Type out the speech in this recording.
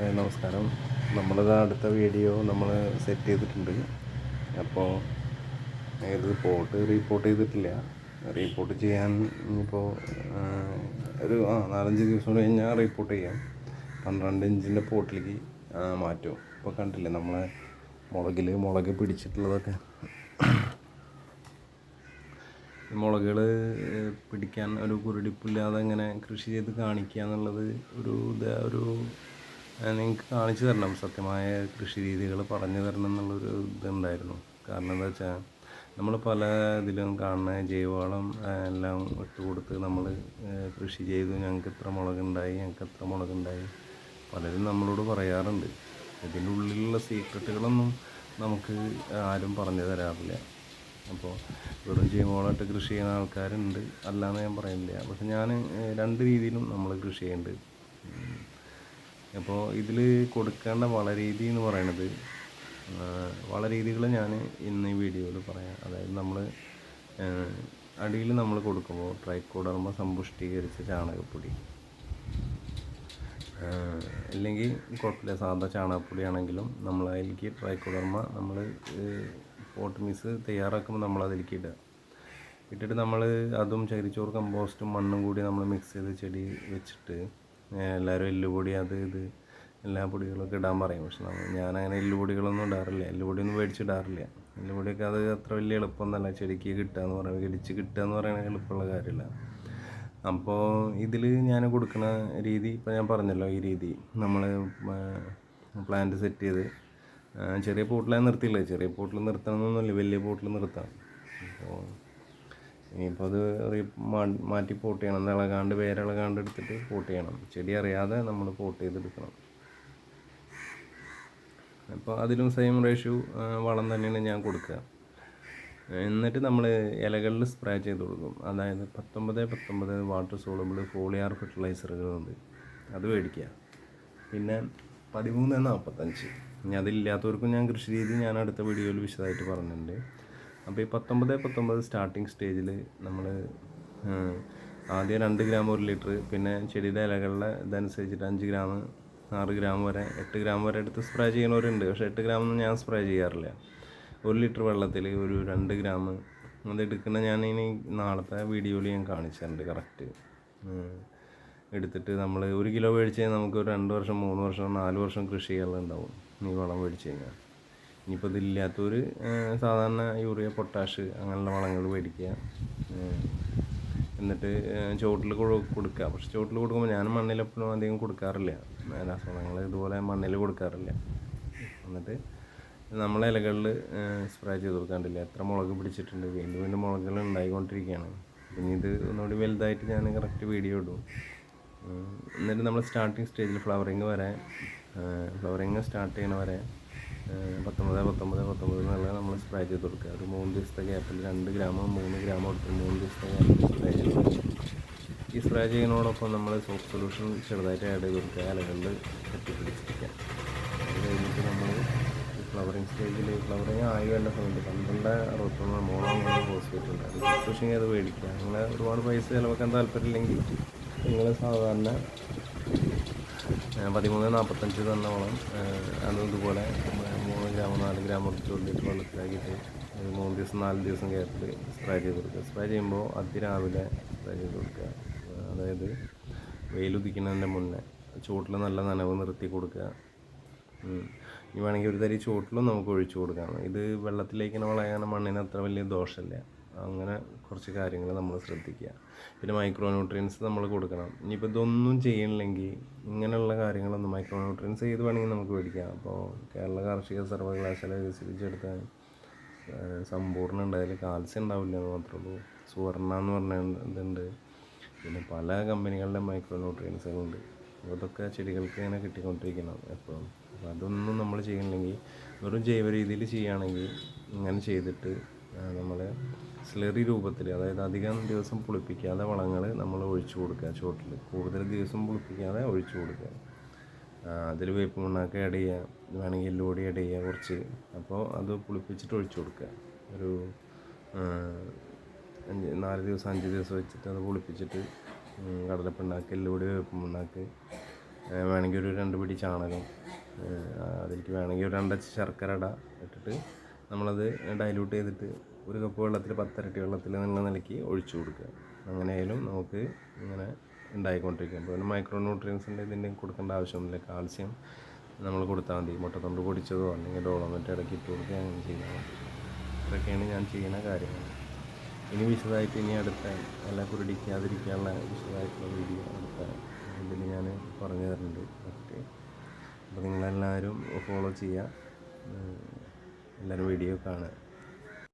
നമസ്കാരം. നമ്മളിത് അടുത്ത വീഡിയോ നമ്മൾ സെറ്റ് ചെയ്തിട്ടുണ്ട്. അപ്പോൾ ഇത് പോട്ട് റീപോർട്ട് ചെയ്തിട്ടില്ല. റീപോർട്ട് ചെയ്യാൻ ഇനിയിപ്പോൾ ഒരു ആ നാലഞ്ച് ദിവസം കൂടി കഴിഞ്ഞാൽ റീപോർട്ട് ചെയ്യാം. പന്ത്രണ്ട് ഇഞ്ചിന്റെ പോട്ടിലേക്ക് മാറ്റും. ഇപ്പോൾ കണ്ടില്ലേ നമ്മളെ മുളകിൽ മുളക് പിടിച്ചിട്ടുള്ളതൊക്കെ. മുളകുകൾ പിടിക്കാൻ ഒരു കുരുടിപ്പില്ലാതെ ഇങ്ങനെ കൃഷി ചെയ്ത് കാണിക്കുക എന്നുള്ളത് ഒരു ഒരു നിങ്ങൾക്ക് കാണിച്ചു തരണം. സത്യമായ കൃഷി രീതികൾ പറഞ്ഞു തരണം എന്നുള്ളൊരു ഇതുണ്ടായിരുന്നു. കാരണം എന്താ വെച്ചാൽ നമ്മൾ പല ഇതിലും കാണുന്ന ജൈവവളം എല്ലാം ഇട്ട് കൊടുത്ത് നമ്മൾ കൃഷി ചെയ്തു. ഞങ്ങൾക്ക് ഇത്ര മുളകുണ്ടായി ഞങ്ങൾക്ക് എത്ര മുളകുണ്ടായി. പലരും നമ്മളോട് പറയാറുണ്ട്. ഇതിന്റെ ഉള്ളിലുള്ള സീക്രട്ടുകളൊന്നും നമുക്ക് ആരും പറഞ്ഞു തരാറില്ല. അപ്പോൾ വെറും ജൈവവളമായിട്ട് കൃഷി ചെയ്യുന്ന ആൾക്കാരുണ്ട്. അല്ലാന്ന് ഞാൻ പറയുന്നില്ല പക്ഷെ ഞാൻ രണ്ട് രീതിയിലും നമ്മൾ കൃഷി ചെയ്യുന്നുണ്ട്. അപ്പോൾ ഇതിൽ കൊടുക്കേണ്ട വളരീതി എന്ന് പറയണത് വളരീതികൾ ഞാൻ ഇന്ന് ഈ വീഡിയോയിൽ പറയാം. അതായത് നമ്മൾ അടിയിൽ നമ്മൾ കൊടുക്കുമ്പോൾ ട്രൈക്കോഡർമ സമ്പുഷ്ടീകരിച്ച ചാണകപ്പൊടി. അല്ലെങ്കിൽ കുഴപ്പമില്ല. സാധാ ചാണകപ്പൊടി ആണെങ്കിലും നമ്മൾ അതിലേക്ക് ട്രൈക്കോഡർമ നമ്മൾ പോട്ട് മിസ് തയ്യാറാക്കുമ്പോൾ നമ്മൾ അതിലേക്ക് ഇടുക. ഇട്ടിട്ട് നമ്മൾ അതും ചകിരിച്ചോറ് കമ്പോസ്റ്റും മണ്ണും കൂടി നമ്മൾ മിക്സ് ചെയ്ത് ചെടി വെച്ചിട്ട് എല്ലാവരും എല്ലുപൊടി അത് ഇത് എല്ലാ പൊടികളൊക്കെ ഇടാൻ പറയും. പക്ഷെ നമ്മൾ ഞാനങ്ങനെ എല്ലുപൊടികളൊന്നും ഇടാറില്ല. എല്ലുപൊടിയൊന്നും മേടിച്ചിടാറില്ല. എല്ലുപൊടിയൊക്കെ അത് അത്ര വലിയ എളുപ്പമൊന്നുമല്ല ചെടിക്ക് കിട്ടുക എന്ന് പറയുന്നത് ഇടിച്ച് കിട്ടുക എന്ന് പറയുന്നത് എളുപ്പമുള്ള കാര്യമില്ല. അപ്പോൾ ഇതിൽ ഞാൻ കൊടുക്കുന്ന രീതി ഇപ്പോൾ ഞാൻ പറഞ്ഞല്ലോ ഈ രീതി. നമ്മൾ പ്ലാന്റ് സെറ്റ് ചെയ്ത് ചെറിയ പോട്ടിലാണ് നിർത്തിയില്ല ചെറിയ പോട്ടിൽ നിർത്തണമെന്നൊന്നുമില്ല വലിയ പോട്ടിൽ നിർത്താം അപ്പോൾ ഇനിയിപ്പോൾ അത് റീ മാറ്റി പോട്ട് ചെയ്യണം. ഇളകാണ്ട് വേരിളകാണ്ട് എടുത്തിട്ട് പോട്ട് ചെയ്യണം. ചെടി അറിയാതെ നമ്മൾ പോട്ട് ചെയ്തെടുക്കണം. അപ്പോൾ അതിലും സെയിം റേഷ്യൂ വളം തന്നെയാണ് ഞാൻ കൊടുക്കുക. എന്നിട്ട് നമ്മൾ ഇലകളിൽ സ്പ്രേ ചെയ്ത് കൊടുക്കും. അതായത് പത്തൊമ്പത് പത്തൊമ്പത് വാട്ടർ സോളബിൾ ഫോളിയാർ ഫെർട്ടിലൈസറുകളുണ്ട് അത് മേടിക്കുക. പിന്നെ പതിമൂന്ന് നാൽപ്പത്തഞ്ച് ഇനി അതില്ലാത്തവർക്കും ഞാൻ കൃഷി രീതി ഞാൻ അടുത്ത വീഡിയോയിൽ വിശദമായിട്ട് പറഞ്ഞിട്ടുണ്ട്. അപ്പോൾ ഈ പത്തൊമ്പത് പത്തൊമ്പത് സ്റ്റാർട്ടിങ് സ്റ്റേജിൽ നമ്മൾ ആദ്യം രണ്ട് ഗ്രാം ഒരു ലിറ്റർ പിന്നെ ചെടിയുടെ ഇലകളിലെ ഇതനുസരിച്ചിട്ട് അഞ്ച് ഗ്രാം ആറ് ഗ്രാം വരെ എട്ട് ഗ്രാം വരെ എടുത്ത് സ്പ്രേ ചെയ്യുന്നവരുണ്ട് പക്ഷേ എട്ട് ഗ്രാം ഒന്നും ഞാൻ സ്പ്രേ ചെയ്യാറില്ല. ഒരു ലിറ്റർ വെള്ളത്തിൽ ഒരു രണ്ട് ഗ്രാം അത് എടുക്കുന്ന ഞാൻ ഇനി നാളത്തെ വീഡിയോയിൽ ഞാൻ കാണിച്ചിട്ടുണ്ട് കറക്റ്റ് എടുത്തിട്ട് നമ്മൾ ഒരു കിലോ മേടിച്ച് കഴിഞ്ഞാൽ നമുക്ക് ഒരു രണ്ട് വർഷം മൂന്ന് വർഷം നാല് വർഷം കൃഷി ചെയ്യാനുണ്ടാവും ഈ വളം മേടിച്ച് കഴിഞ്ഞാൽ ഇനിയിപ്പോൾ ഇതില്ലാത്തവർ സാധാരണ യൂറിയ പൊട്ടാഷ് അങ്ങനെയുള്ള വളങ്ങൾ മേടിക്കുക. എന്നിട്ട് ചുവട്ടിൽ കൊടുക്കുക. പക്ഷെ ചുവട്ടിൽ കൊടുക്കുമ്പോൾ ഞാൻ മണ്ണിൽ എപ്പോഴും അധികം കൊടുക്കാറില്ല. രാസവളങ്ങൾ ഇതുപോലെ മണ്ണിൽ കൊടുക്കാറില്ല. എന്നിട്ട് നമ്മളെ ഇലകളിൽ സ്പ്രേ ചെയ്ത് കൊടുക്കാണ്ടില്ല എത്ര മുളക് പിടിച്ചിട്ടുണ്ട്. വീണ്ടും വീണ്ടും മുളകുകൾ ഉണ്ടായിക്കൊണ്ടിരിക്കുകയാണ്. പിന്നെ ഇത് ഒന്നുകൂടി വലുതായിട്ട് ഞാൻ കറക്റ്റ് വീഡിയോ ഇടും. എന്നിട്ട് നമ്മൾ സ്റ്റാർട്ടിങ് സ്റ്റേജിൽ ഫ്ലവറിങ് വരെ ഫ്ലവറിങ് സ്റ്റാർട്ട് ചെയ്യണ വരെ പത്തൊമ്പത് പത്തൊമ്പത് പത്തൊമ്പത് എന്നുള്ള നമ്മൾ സ്പ്രേ ചെയ്ത് കൊടുക്കുക. ഒരു മൂന്ന് ദിവസത്തെ ഗ്യാപ്പിൽ രണ്ട് ഗ്രാമോ മൂന്ന് ഗ്രാമോ എടുത്ത് മൂന്ന് ദിവസത്തെ ഗ്യാപ്പിൽ സ്പ്രേ ചെയ്ത് കൊടുക്കുക. ഈ സ്പ്രേ ചെയ്യുന്നതോടൊപ്പം നമ്മൾ സോപ്പ് സൊല്യൂഷൻ ചെറുതായിട്ട് ആഡ് ചെയ്ത് കൊടുക്കുക. ഇലകളിൽ കെട്ടിപ്പിടിച്ചിരിക്കുക അത് കഴിഞ്ഞിട്ട് നമ്മൾ ഫ്ലവറിങ് സ്റ്റേജിൽ ഫ്ലവറിങ് ആയി വേണ്ട സമയത്ത് പന്ത്രണ്ട് അറുപത്തൊന്ന് മോളം ഹോസ്പിറ്റൽ ഉണ്ട് അത് കൃഷി ചെയ്ത് മേടിക്കുക. അങ്ങനെ ഒരുപാട് പൈസ ചിലവാക്കാൻ താല്പര്യമില്ലെങ്കിൽ നിങ്ങൾ സാധാരണ പതിമൂന്ന് നാൽപ്പത്തഞ്ച് തന്നോളം അതും ഇതുപോലെ മൂന്ന് ഗ്രാം നാല് ഗ്രാം എടുത്ത് ഒരു ലിറ്റർ വെള്ളത്തിലാക്കിയിട്ട് ഒരു മൂന്ന് ദിവസം നാല് ദിവസം ഗ്യാപ്പിൽ സ്പ്രേ ചെയ്ത് കൊടുക്കുക. സ്പ്രേ ചെയ്യുമ്പോൾ അതിരാവിലെ സ്പ്രേ ചെയ്ത് കൊടുക്കുക. അതായത് വെയിലുദിക്കുന്നതിന്റെ മുന്നേ ചൂട്ടിൽ നല്ല നനവ് നിർത്തി കൊടുക്കുക. ഇനി വേണമെങ്കിൽ ഒരു തരി ചുവട്ടിലും നമുക്ക് ഒഴിച്ചു കൊടുക്കാം. ഇത് വെള്ളത്തിലേക്ക് വളയാൻ മണ്ണിന് അത്ര വലിയ ദോഷമില്ല. അങ്ങനെ കുറച്ച് കാര്യങ്ങൾ നമ്മൾ ശ്രദ്ധിക്കുക. പിന്നെ മൈക്രോ ന്യൂട്രിയൻസ് നമ്മൾ കൊടുക്കണം. ഇനിയിപ്പോൾ ഇതൊന്നും ചെയ്യണില്ലെങ്കിൽ ഇങ്ങനെയുള്ള കാര്യങ്ങളൊന്നും മൈക്രോ ന്യൂട്രിയൻസ് ചെയ്ത് വേണമെങ്കിൽ നമുക്ക് മേടിക്കാം. അപ്പോൾ കേരള കാർഷിക സർവകലാശാല വികസിപ്പിച്ചെടുത്ത സമ്പൂർണ ഉണ്ടായാൽ കാൽസ്യം ഉണ്ടാവില്ല എന്ന് മാത്രമേ ഉള്ളൂ. സുവർണ എന്ന് പറഞ്ഞ ഇതുണ്ട്. പിന്നെ പല കമ്പനികളുടെ മൈക്രോ ന്യൂട്രിയൻസുകളുണ്ട് അപ്പോൾ ഇതൊക്കെ ചെടികൾക്ക് ഇങ്ങനെ കിട്ടിക്കൊണ്ടിരിക്കണം. എപ്പോഴും അപ്പോൾ അതൊന്നും നമ്മൾ ചെയ്യണില്ലെങ്കിൽ വെറും ജൈവ രീതിയിൽ ചെയ്യുകയാണെങ്കിൽ ഇങ്ങനെ ചെയ്തിട്ട് നമ്മൾ സ്ലറി രൂപത്തിൽ അതായത് അധികം ദിവസം പുളിപ്പിക്കാതെ വളങ്ങൾ നമ്മൾ ഒഴിച്ചു കൊടുക്കുക ചുവട്ടിൽ. കൂടുതൽ ദിവസം പുളിപ്പിക്കാതെ ഒഴിച്ചു കൊടുക്കുക. അതിൽ വേപ്പ് മണ്ണാക്കി ആഡ് ചെയ്യുക. വേണമെങ്കിൽ എല്ലുപൊടി ആഡ് ചെയ്യുക കുറച്ച്. അപ്പോൾ അത് പുളിപ്പിച്ചിട്ട് ഒഴിച്ചു കൊടുക്കുക. ഒരു അഞ്ച് നാല് ദിവസം അഞ്ച് ദിവസം വെച്ചിട്ട് അത് പുളിപ്പിച്ചിട്ട് കടലപ്പിണ്ണാക്ക് എല്ലുപൊടി വേപ്പ് മണ്ണാക്ക് വേണമെങ്കിൽ ഒരു രണ്ട് പിടി ചാണകം അതിലേക്ക് വേണമെങ്കിൽ ഒരു രണ്ടച്ച് ശർക്കര ഇടാം. ഇട്ടിട്ട് നമ്മളത് ഡൈല്യൂട്ട് ചെയ്തിട്ട് ഒരു കപ്പ് വെള്ളത്തിൽ പത്തരട്ടി വെള്ളത്തിൽ നല്ല നിലയ്ക്ക് ഒഴിച്ചു കൊടുക്കുക. അങ്ങനെയായാലും നമുക്ക് ഇങ്ങനെ ഉണ്ടായിക്കൊണ്ടിരിക്കും. പിന്നെ മൈക്രോ ഉണ്ട് ഇതിന്റെ കൊടുക്കേണ്ട ആവശ്യമൊന്നുമില്ല. കാൽസ്യം നമ്മൾ കൊടുത്താൽ മതി. മുട്ടത്തൊണ്ട് പൊടിച്ചതോ അല്ലെങ്കിൽ ഡോളമെറ്റ് ഇടയ്ക്ക് ഇട്ട് കൊടുക്കുക അങ്ങനെ ചെയ്താൽ മതി. ഇതൊക്കെയാണ് ഞാൻ ചെയ്യുന്ന കാര്യങ്ങൾ. ഇനി വിശദമായിട്ട് ഇനി അടുത്ത എല്ലാം കുരുടിക്കാതിരിക്കാനുള്ള വിശദമായിട്ടുള്ള വീഡിയോ അടുത്ത ഇതിൽ ഞാൻ പറഞ്ഞു തരുന്നുണ്ട്. ഓക്കെ അപ്പോൾ നിങ്ങളെല്ലാവരും ഫോളോ ചെയ്യുക. എല്ലാവരും വീഡിയോ കാണുക.